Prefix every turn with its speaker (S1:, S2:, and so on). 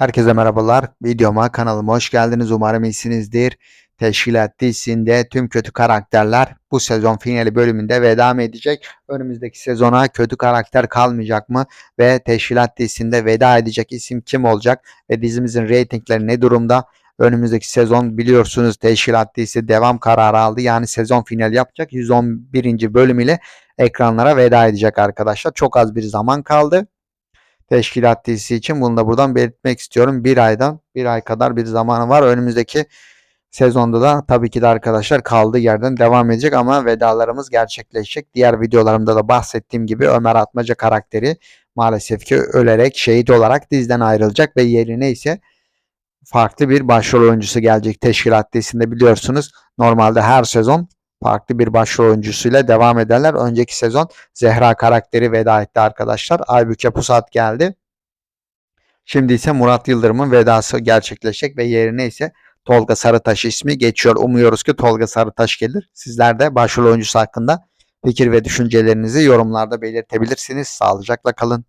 S1: Herkese merhabalar. Videoma, kanalıma hoş geldiniz. Umarım iyisinizdir. Teşkilat dizisinde tüm kötü karakterler bu sezon finali bölümünde veda mı edecek? Önümüzdeki sezona kötü karakter kalmayacak mı? Ve Teşkilat dizisinde veda edecek isim kim olacak? Ve dizimizin reytingleri ne durumda? Önümüzdeki sezon biliyorsunuz Teşkilat dizisi devam kararı aldı. Yani sezon finali yapacak. 111. bölüm ile ekranlara veda edecek arkadaşlar. Çok az bir zaman kaldı teşkilat dizisi için bunu da buradan belirtmek istiyorum. Bir aydan bir ay kadar bir zamanı var. Önümüzdeki sezonda da tabii ki de arkadaşlar kaldığı yerden devam edecek ama vedalarımız gerçekleşecek. Diğer videolarımda da bahsettiğim gibi Ömer Atmaca karakteri maalesef ki ölerek şehit olarak diziden ayrılacak ve yerine ise farklı bir başrol oyuncusu gelecek teşkilat dizisinde biliyorsunuz. Normalde her sezon farklı bir başrol oyuncusuyla devam ederler. Önceki sezon Zehra karakteri veda etti arkadaşlar. Aybüke Pusat geldi. Şimdi ise Murat Yıldırım'ın vedası gerçekleşecek ve yerine ise Tolga Sarıtaş ismi geçiyor. Umuyoruz ki Tolga Sarıtaş gelir. Sizler de başrol oyuncusu hakkında fikir ve düşüncelerinizi yorumlarda belirtebilirsiniz. Sağlıcakla kalın.